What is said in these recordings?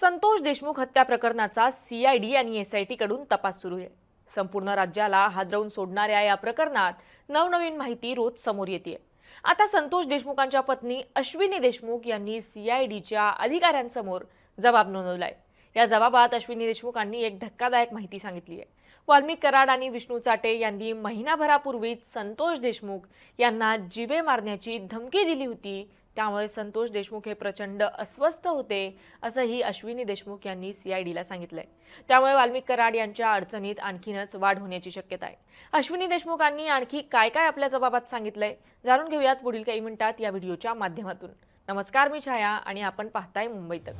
संतोष देशमुख हत्या प्रकरणाचा सीआयडी आणि एसआयटी कडून तपास सुरू आहे. संपूर्ण राज्याला हादरवून सोडणाऱ्या या प्रकरणात नवनवीन माहिती रोज समोर येते. आता संतोष देशमुखांच्या पत्नी अश्विनी देशमुख यांनी सीआयडीच्या अधिकाऱ्यांसमोर जबाब नोंदवलाय. या जबाबात अश्विनी देशमुखांनी एक धक्कादायक माहिती सांगितली आहे. वाल्मिक कराड आणि विष्णू चाटे यांनी महिनाभरापूर्वीच संतोष देशमुख यांना जिवे मारण्याची धमकी दिली होती त्यामुळे संतोष देशमुख हे प्रचंड अस्वस्थ होते असंही अश्विनी देशमुख यांनी सीआयडीला सांगितलंय. त्यामुळे वाल्मिक कराड यांच्या अडचणीत आणखीनच वाढ होण्याची शक्यता आहे. अश्विनी देशमुखांनी आणखी काय काय आपल्या जबाबात सांगितलंय जाणून घेऊयात पुढील काही मिनिटात या व्हिडिओच्या माध्यमातून. नमस्कार मी छाया आणि आपण पाहताय मुंबई तक.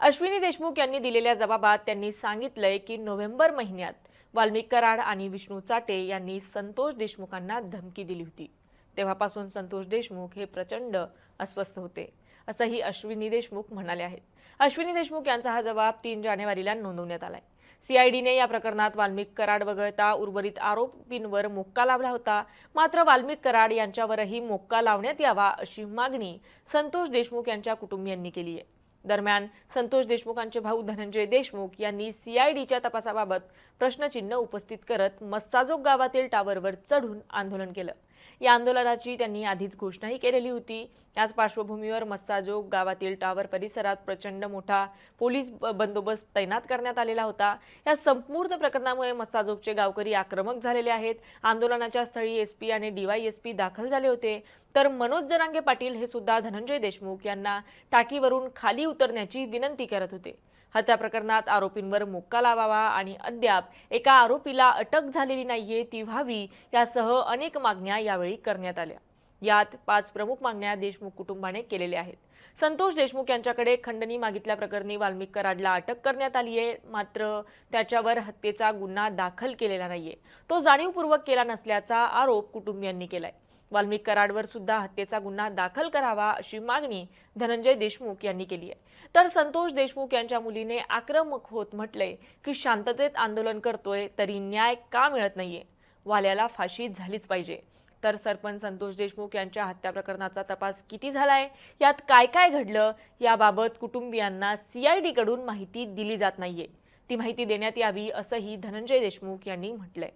अश्विनी देशमुख यांनी दिलेल्या जबाबात त्यांनी सांगितलंय की नोव्हेंबर महिन्यात वाल्मिक कराड आणि विष्णू चाटे यांनी संतोष देशमुखांना धमकी दिली होती. तेव्हापासून संतोष देशमुख हे प्रचंड अस्वस्थ होते असंही अश्विनी देशमुख म्हणाले आहेत. अश्विनी देशमुख यांचा हा जबाब तीन जानेवारीला नोंदवण्यात आलाय. सीआयडीने या प्रकरणात वाल्मिक कराड वगळता उर्वरित आरोपींवर मोक्का लावला होता. मात्र वाल्मिक कराड यांच्यावरही मोक्का लावण्यात यावा अशी मागणी संतोष देशमुख यांच्या कुटुंबियांनी केली आहे. दरम्यान संतोष देशमुखांचे भाऊ धनंजय देशमुख यांनी सीआयडीच्या तपासाबाबत प्रश्नचिन्ह उपस्थित करत मस्साजोग गावातील टावरवर चढून आंदोलन केलं. या आंदोलनाची त्यांनी आधीच घोषणाही केलेली होती. याच पार्श्वभूमीवर मस्साजोग गावातील टावर परिसरात प्रचंड मोठा पोलीस बंदोबस्त तैनात करण्यात आलेला होता. या संपूर्ण प्रकरणामुळे मस्साजोगचे गावकरी आक्रमक झालेले आहेत. आंदोलनाच्या स्थळी एसपी आणि डीवायएसपी दाखल झाले होते. तर मनोज जरांगे पाटील हे सुद्धा धनंजय देशमुख यांना टाकीवरून खाली उतरण्याची विनंती करत होते. हत्या प्रकरणात आरोपींवर मोक्का लावावा आणि अद्याप एका आरोपीला अटक झालेली नाहीये ती व्हावी यासह अनेक मागण्या यावेळी करण्यात आल्या. यात पाच प्रमुख मागण्या देशमुख कुटुंबाने केलेल्या आहेत. संतोष देशमुख यांच्याकडे खंडणी मागितल्याप्रकरणी वाल्मिक कराडला अटक करण्यात आली आहे. मात्र त्याच्यावर हत्येचा गुन्हा दाखल केलेला नाहीये. तो जाणीवपूर्वक केला नसल्याचा आरोप कुटुंबियांनी केलाय. वाल्मिक कराडवर सुद्धा हत्येचा गुन्हा दाखल करावा अशी मागणी धनंजय देशमुख यांनी केली आहे. तर संतोष देशमुख यांच्या मुलीने आक्रमक होत म्हटलंय की शांततेत आंदोलन करतोय तरी न्याय का मिळत नाहीये? वाल्याला फाशी झालीच पाहिजे. तर सरपंच संतोष देशमुख यांच्या हत्या प्रकरणाचा तपास किती झालाय? यात काय काय घडलं? याबाबत कुटुंबियांना सीआयडीकडून माहिती दिली जात नाहीये. ती माहिती देण्यात यावी असंही धनंजय देशमुख यांनी म्हटलंय.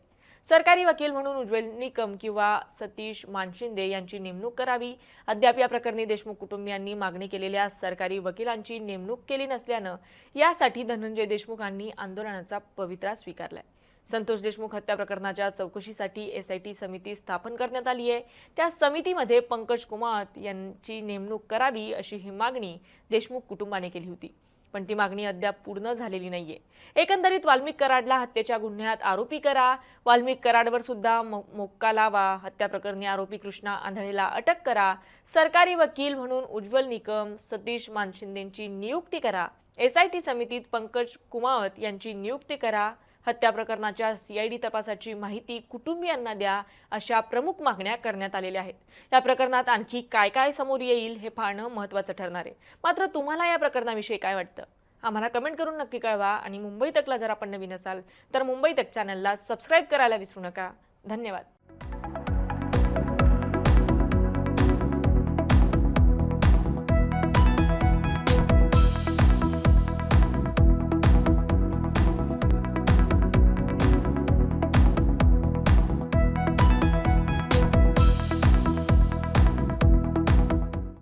सरकारी वकील म्हणून उज्ज्वल निकम किंवा सतीश मानशिंदे यांची नेमणूक करावी. अद्याप या प्रकरणी देशमुख कुटुंबियांनी मागणी केलेल्या सरकारी वकिलांची नेमणूक केली नसल्यानं यासाठी धनंजय देशमुखांनी आंदोलनाचा पवित्रा स्वीकारलाय. संतोष देशमुख हत्या प्रकरणाच्या चौकशीसाठी एसआयटी समिती स्थापन करण्यात आली आहे. त्या समितीमध्ये पंकज कुमार यांची नेमणूक करावी अशी ही मागणी देशमुख कुटुंबाने केली होती. पण ती मागणी अद्याप पूर्ण झालेली नाहीये. एकंदरीत वाल्मिक कराडला हत्येच्या गुन्ह्यात आरोपी करा. वाल्मिक कराडवर सुद्धा मो- मोक्का लावा. हत्या प्रकरणी आरोपी कृष्णा आंधळेला अटक करा. सरकारी वकील म्हणून उज्ज्वल निकम सतीश मानशिंदेंची नियुक्ती करा. एसआयटी समितीत पंकज कुमावत यांची नियुक्ती करा. हत्या प्रकरणाच्या सीआयडी तपासाची माहिती कुटुंबियांना द्या अशा प्रमुख मागण्या करण्यात आलेल्या आहेत. या प्रकरणात आणखी काय काय समोर येईल हे पाहणं महत्त्वाचं ठरणार आहे. मात्र तुम्हाला या प्रकरणाविषयी काय वाटतं? आम्हाला कमेंट करून नक्की कळवा आणि मुंबई तकला जर आपण नवीन असाल तर मुंबई तक चॅनलला सबस्क्राईब करायला विसरू नका. धन्यवाद.